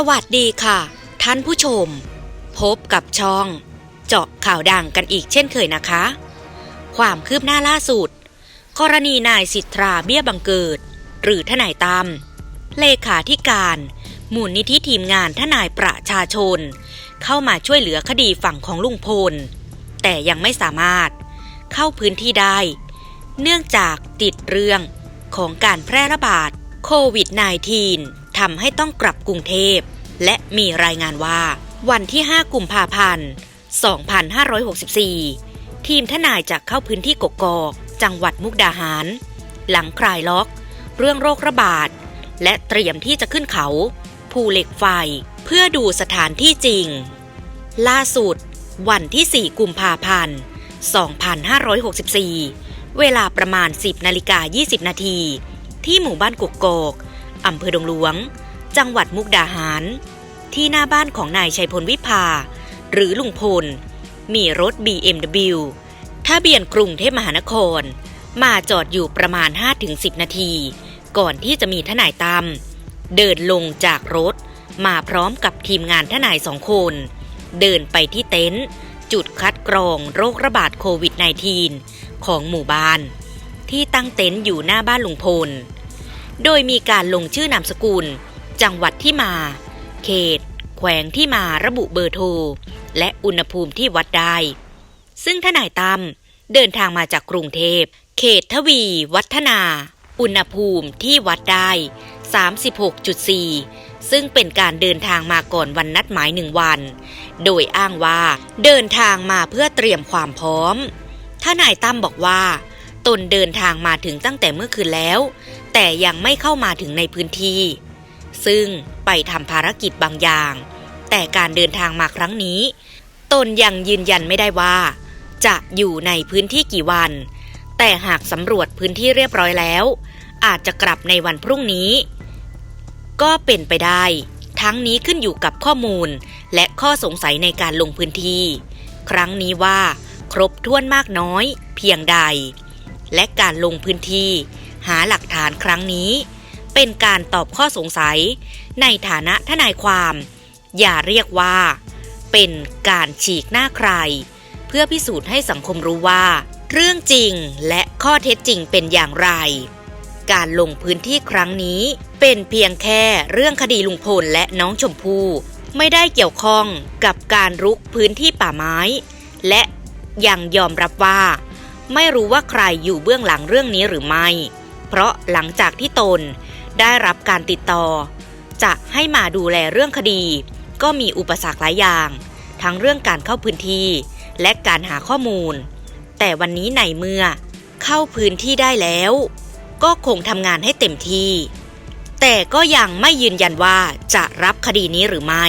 สวัสดีค่ะ ท่านผู้ชม พบกับช่อง เจาะข่าวดังกันอีกเช่นเคยนะคะ ความคืบหน้าล่าสุด กรณีนายสิทธาเบี้ยบังเกิด หรือทนายตั้มเลขาธิการมูลนิธิทีมงานทนายประชาชน เข้ามาช่วยเหลือคดีฝั่งของลุงพล แต่ยังไม่สามารถเข้าพื้นที่ได้ เนื่องจากติดเรื่องของการแพร่ระบาดโควิด -19 ทำให้ต้องกลับกรุงเทพ และมีรายงานว่า วันที่ 5 กุมภาพันธ์ 2564 ทีมทนายจะเข้าพื้นที่กกอก จังหวัดมุกดาหาร หลังคลายล็อก เรื่องโรคระบาด และเตรียมที่จะขึ้นเขา ภูเหล็กไฟ เพื่อดูสถานที่จริง ล่าสุด วันที่ 4 กุมภาพันธ์ 2564 เวลาประมาณ 10นาฬิกา20 นาที ที่หมู่บ้านกุกกก อำเภอดงหลวง จังหวัดมุกดาหาร ที่หน้าบ้านของนายชัยพลวิภา หรือลุงพล มีรถ BMW ทะเบียนกรุงเทพมหานคร มาจอดอยู่ประมาณ 5-10 นาที ก่อนที่จะมีทนายตั้มเดินลงจากรถ มาพร้อมกับทีมงานทนายสองคน เดินไปที่เต็นท์จุดคัดกรองโรคระบาดโควิด -19 ของหมู่บ้าน ที่ตั้งเต็นท์อยู่หน้าบ้านลุงพล โดยมีการลงชื่อนามสกุล จังหวัดที่มา เขต แขวงที่มาระบุเบอร์โทร และอุณหภูมิที่วัดได้ ซึ่งทนายตั้มเดินทางมาจากกรุงเทพ เขตทวี วัฒนา อุณหภูมิที่วัดได้ 36.4 ซึ่งเป็นการเดินทางมาก่อนวันนัดหมายหนึ่งวัน โดยอ้างว่าเดินทางมาเพื่อเตรียมความพร้อมทนายตั้มบอกว่า ตนเดินทางมาถึงตั้งแต่เมื่อคืนแล้ว แต่ยังไม่เข้ามาถึงในพื้นที่ ซึ่งไปทำภารกิจบางอย่าง แต่การเดินทางมาครั้งนี้ ตนยังยืนยันไม่ได้ว่า จะอยู่ในพื้นที่กี่วัน แต่หากสำรวจพื้นที่เรียบร้อยแล้ว อาจจะกลับในวันพรุ่งนี้ ก็เป็นไปได้ ทั้งนี้ขึ้นอยู่กับข้อมูล และข้อสงสัยในการลงพื้นที่ ครั้งนี้ว่า ครบถ้วนมากน้อย เพียงใด และการลงพื้นที่ หาหลักฐานครั้งนี้ เป็นการตอบข้อสงสัย ในฐานะทนายความ อย่าเรียกว่า เป็นการฉีกหน้าใคร เพื่อพิสูจน์ให้สังคมรู้ว่า เรื่องจริงและข้อเท็จจริงเป็นอย่างไร การลงพื้นที่ครั้งนี้ เป็นเพียงแค่เรื่องคดีลุงพลและน้องชมพู่ไม่ได้เกี่ยวข้องกับการรุกพื้นที่ป่าไม้ และยังยอมรับว่า ไม่รู้ว่าใครอยู่เบื้องหลังเรื่องนี้หรือไม่ เพราะหลังจากที่ตนได้รับการติดต่อ จะให้มาดูแลเรื่องคดี ก็มีอุปสรรคหลายอย่าง ทั้งเรื่องการเข้าพื้นที่ และการหาข้อมูล แต่วันนี้ในเมื่อ เข้าพื้นที่ได้แล้ว ก็คงทำงานให้เต็มที่ แต่ก็ยังไม่ยืนยันว่าจะรับคดีนี้หรือไม่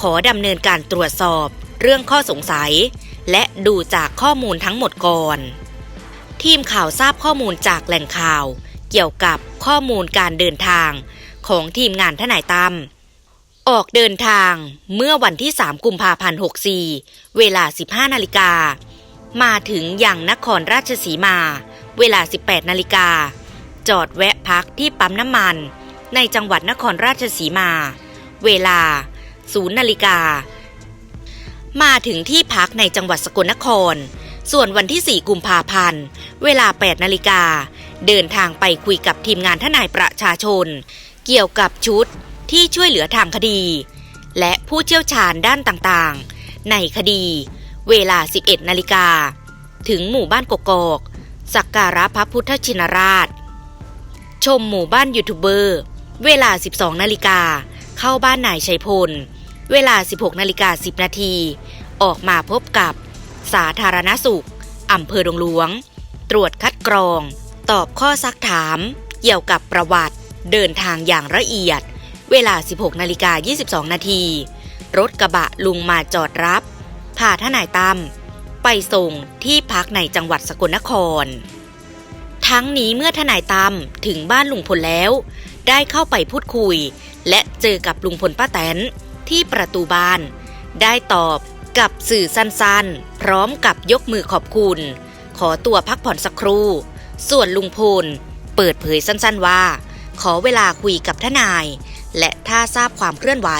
ขอดำเนินการตรวจสอบเรื่องข้อสงสัย และดูจากข้อมูลทั้งหมดก่อน ทีมข่าวทราบข้อมูลจากแหล่งข่าว เกี่ยวกับข้อมูลการเดินทางของทีมงานทนายตั้มออกเดินทางเมื่อวันที่ 3 กุมภาพันธ์ 64 เวลา 15 นาฬิกา มาถึงอย่างนครราชสีมา เวลา 18 นาฬิกา จอดแวะพักที่ปั๊มน้ำมัน ในจังหวัดนครราชสีมา เวลา 0 นาฬิกา มาถึงที่พักในจังหวัดสกลนคร ส่วนวันที่ 4 กุมภาพันธ์ เวลา 8 นาฬิกา เดินทางไปคุยกับทีมงานทนายประชาชน เกี่ยวกับชุดที่ช่วยเหลือทางคดี และผู้เชี่ยวชาญด้านต่างๆ ในคดี เวลา 11 นาฬิกา ถึงหมู่บ้านกกอก สักการะพระพุทธชินราช ชมหมู่บ้านยูทูบเบอร์ เวลา 12 นาฬิกา เข้าบ้านนายชัยพล เวลา 16 นาฬิกา 10 นาที ออกมาพบกับ สาธารณสุขอำเภอดงหลวง ตรวจคัดกรอง ตอบข้อซักถาม เกี่ยวกับประวัติ เดินทางอย่างละเอียด เวลา 16นาฬิกา22 นาที รถกระบะลุงมาจอดรับพาทนายตั้มไปส่งที่พักในจังหวัดสกลนคร ทั้งนี้เมื่อทนายตั้มถึงบ้านลุงพลแล้ว ได้เข้าไปพูดคุย และเจอกับลุงพลป้าแตนที่ประตูบ้าน ได้ตอบ กับสื่อสั้นๆ พร้อมกับยกมือขอบคุณ ขอตัวพักผ่อนสักครู่ ส่วนลุงพล เปิดเผยสั้นๆว่า ขอเวลาคุยกับทนาย และถ้าทราบความเคลื่อนไหว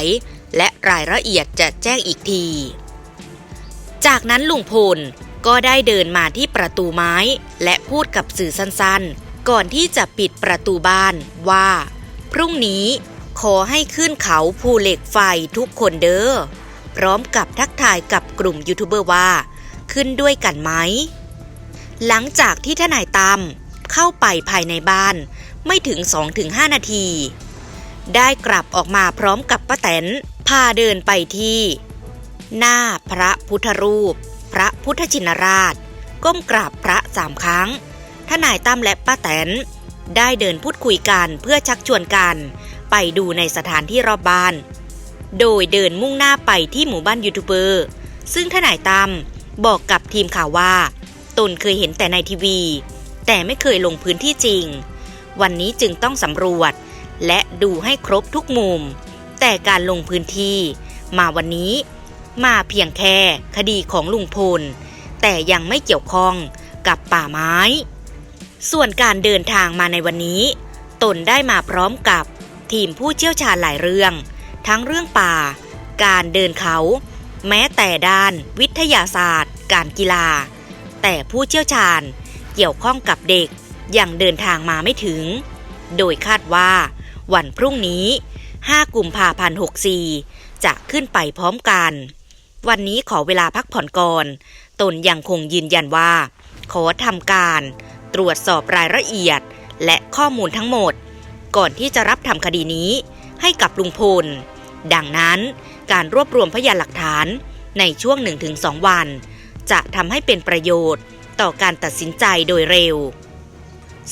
และรายละเอียดจะแจ้งอีกที จากนั้นลุงพลก็ได้เดินมาที่ประตูไม้ และพูดกับสื่อสั้นๆ ก่อนที่จะปิดประตูบ้านว่า พรุ่งนี้ขอให้ขึ้นเขาภูเหล็กไฟทุกคนเด้อ พร้อมกับทักทายกับกลุ่มยูทูบเบอร์ว่า ขึ้นด้วยกันไหม หลังจากที่ทนายตั้มเข้าไปภายในบ้าน ไม่ถึง 2-5 นาที ได้กลับออกมาพร้อมกับป้าแตนพาเดินไปที่ หน้าพระพุทธรูป พระพุทธชินราช ก้มกราบพระสามครั้งทนายตั้มและป้าแตนได้เดินพูดคุยกันเพื่อชักชวนกัน ไปดูในสถานที่รอบบ้าน โดยเดินมุ่งหน้าไปที่หมู่บ้านยูทูบเบอร์ ซึ่งทนายตั้มบอกกับทีมข่าวว่า ตนเคยเห็นแต่ในทีวี แต่ไม่เคยลงพื้นที่จริง วันนี้จึงต้องสำรวจ และดูให้ครบทุกมุม แต่การลงพื้นที่ มาวันนี้ มาเพียงแค่คดีของลุงพล แต่ยังไม่เกี่ยวข้องกับป่าไม้ ส่วนการเดินทางมาในวันนี้ ตนได้มาพร้อมกับทีมผู้เชี่ยวชาญหลายเรื่อง ทั้งเรื่องป่า การเดินเขา แม้แต่ด้าน วิทยาศาสตร์ การกีฬา แต่ผู้เชี่ยวชาญเกี่ยวข้องกับเด็กยังเดินทางมาไม่ถึง โดยคาดว่า วันพรุ่งนี้ 5 กุมภาพันธ์64 จะขึ้นไปพร้อมกัน วันนี้ขอเวลาพักผ่อนก่อน ตนยังคงยืนยันว่า ขอทำการ ตรวจสอบรายละเอียดและข้อมูลทั้งหมด ก่อนที่จะรับทำคดีนี้ให้กับลุงพล ดังนั้น การรวบรวมพยานหลักฐานในช่วง 1-2 วัน จะทำให้เป็นประโยชน์ต่อการตัดสินใจโดยเร็ว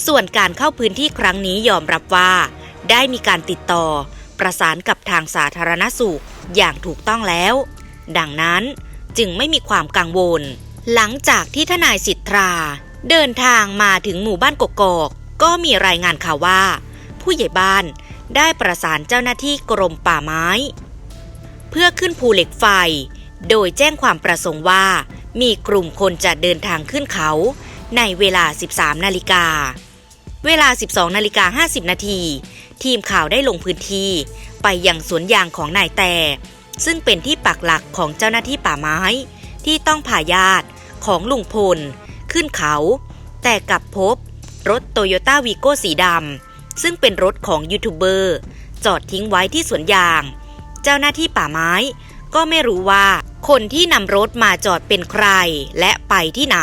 ส่วนการเข้าพื้นที่ครั้งนี้ยอมรับว่า ได้มีการติดต่อประสานกับทางสาธารณสุขอย่างถูกต้องแล้ว ดังนั้นจึงไม่มีความกังวล หลังจากที่ทนายสิทธาเดินทางมาถึงหมู่บ้านกกอก ก็มีรายงานข่าวว่า ผู้ใหญ่บ้าน ได้ประสานเจ้าหน้าที่กรมป่าไม้ เพื่อขึ้นภูเหล็กไฟ โดยแจ้งความประสงค์ว่า มีกลุ่มคนจะเดินทางขึ้นเขา ในเวลา 13 นาฬิกา เวลา 12 นาฬิกา 50 นาที ทีมข่าวได้ลงพื้นที่ ไปยังสวนยางของนายแต่ ซึ่งเป็นที่ปักหลักของเจ้าหน้าที่ป่าไม้ ที่ต้องพาญาติของลุงพล ขึ้นเขา แต่กลับพบรถโตโยต้าวีโก้สีดำ ซึ่งเป็นรถของยูทูบเบอร์จอดทิ้งไว้ที่สวนยาง เจ้าหน้าที่ป่าไม้ ก็ไม่รู้ว่าคนที่นำรถมาจอดเป็นใครและไปที่ไหน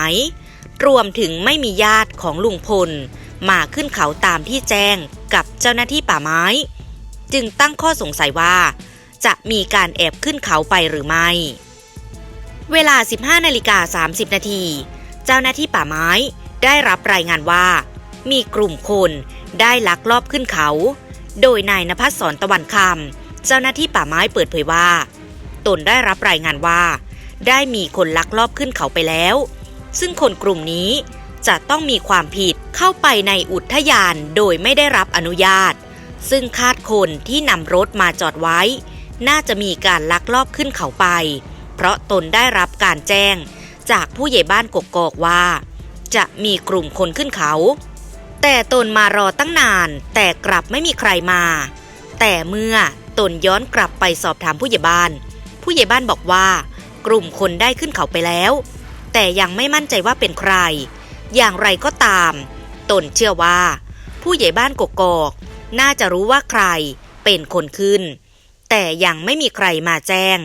รวมถึงไม่มีญาติของลุงพล มาขึ้นเขาตามที่แจ้งกับเจ้าหน้าที่ป่าไม้ จึงตั้งข้อสงสัยว่า จะมีการแอบขึ้นเขาไปหรือไม่ เวลา 15นาฬิกา30 นาที เจ้าหน้าที่ป่าไม้ได้รับรายงานว่า มีกลุ่มคน ได้ลักลอบขึ้นเขา โดยนายนภัสสรตะวันคำเจ้าหน้าที่ป่าไม้เปิดเผยว่า ตนได้รับรายงานว่า ได้มีคนลักลอบขึ้นเขาไปแล้ว ซึ่งคนกลุ่มนี้จะต้องมีความผิดเข้าไปในอุทยานโดยไม่ได้รับอนุญาต ซึ่งคาดคนที่นำรถมาจอดไว้ น่าจะมีการลักลอบขึ้นเขาไป เพราะตนได้รับการแจ้ง จากผู้ใหญ่บ้านกกอกว่า จะมีกลุ่มคนขึ้นเขา แต่ตนมารอตั้งนาน แต่กลับไม่มีใครมา แต่เมื่อตนย้อนกลับไปสอบถามผู้ใหญ่บ้าน ผู้ใหญ่บ้านบอกว่า กลุ่มคนได้ขึ้นเขาไปแล้ว แต่ยังไม่มั่นใจว่าเป็นใคร อย่างไรก็ตาม ตนเชื่อว่า ผู้ใหญ่บ้านกกอก น่าจะรู้ว่าใครเป็นคนขึ้น แต่ยังไม่มีใครมาแจ้ง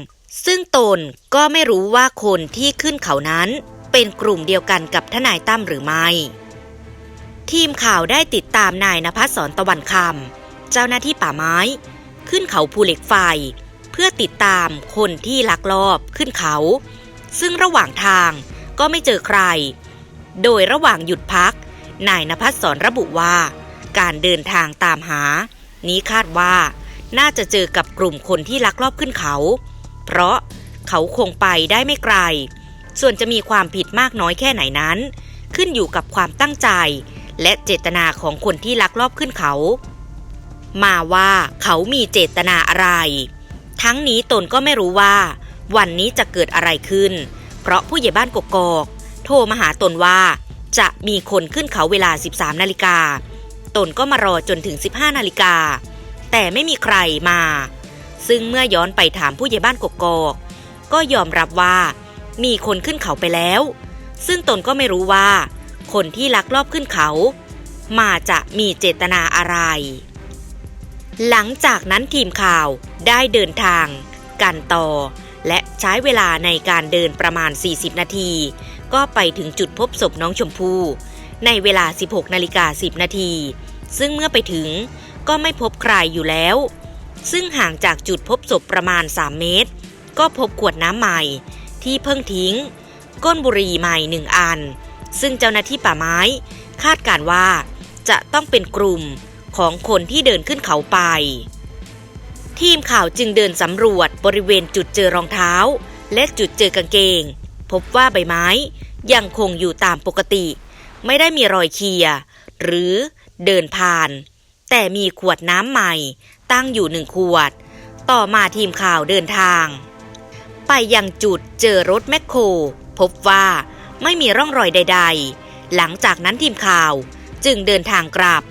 ซึ่งตนก็ไม่รู้ว่าคนที่ขึ้นเขานั้น เป็นกลุ่มเดียวกันกับทนายตั้มหรือไม่ ทีมข่าวได้ติดตามนายนภัสสรตะวันคำเจ้าหน้าที่ป่าไม้ ขึ้นเขาภูเหล็กไฟ เพื่อติดตามคนที่ลักลอบขึ้นเขา ซึ่งระหว่างทางก็ไม่เจอใคร โดยระหว่างหยุดพัก นายนภัสสรระบุว่า การเดินทางตามหา นี้คาดว่าน่าจะเจอกับกลุ่มคนที่ลักลอบขึ้นเขา เพราะเขาคงไปได้ไม่ไกล ส่วนจะมีความผิดมากน้อยแค่ไหนนั้น ขึ้นอยู่กับความตั้งใจ และเจตนาของคนที่ลักลอบขึ้นเขา มาว่าเขามีเจตนาอะไร ทั้งนี้ตนก็ไม่รู้ว่า วันนี้จะเกิดอะไรขึ้น เพราะผู้ใหญ่บ้านกกอก โทรมาหาตนว่า จะมีคนขึ้นเขาเวลา 13 นาฬิกา ตนก็มารอจนถึง 15 นาฬิกา แต่ไม่มีใครมา ซึ่งเมื่อย้อนไปถามผู้ใหญ่บ้านกกอกก็ยอมรับว่า มีคนขึ้นเขาไปแล้ว ซึ่งตนก็ไม่รู้ว่า คนที่ลักลอบขึ้นเขา มาจะมีเจตนาอะไร หลังจากนั้นทีมข่าวได้เดินทาง กันต่อ และใช้เวลาในการเดินประมาณ 40 นาที ก็ไปถึงจุดพบศพน้องชมพู่ในเวลา 16 นาฬิกา 10 นาที ซึ่งเมื่อไปถึงก็ไม่พบใครอยู่แล้ว ซึ่งห่างจากจุดพบศพประมาณ 3 เมตร ก็พบขวดน้ำใหม่ ที่เพิ่งทิ้ง ก้นบุหรี่ใหม่หนึ่งอัน ซึ่งเจ้าหน้าที่ป่าไม้ คาดการว่า จะต้องเป็นกลุ่มของคนที่เดินขึ้นเขาไป ทีมข่าวจึงเดินสำรวจบริเวณจุดเจอรองเท้า และจุดเจอกางเกง พบว่าใบไม้ยังคงอยู่ตามปกติ ไม่ได้มีรอยเคียหรือเดินผ่าน แต่มีขวดน้ำใหม่ ตั้งอยู่หนึ่งขวด ต่อมาทีมข่าวเดินทาง ไปยังจุดเจอรถแมคโคร พบว่า ไม่มีร่องรอยใด ๆ หลังจากนั้นทีมข่าวจึงเดินทางกลับ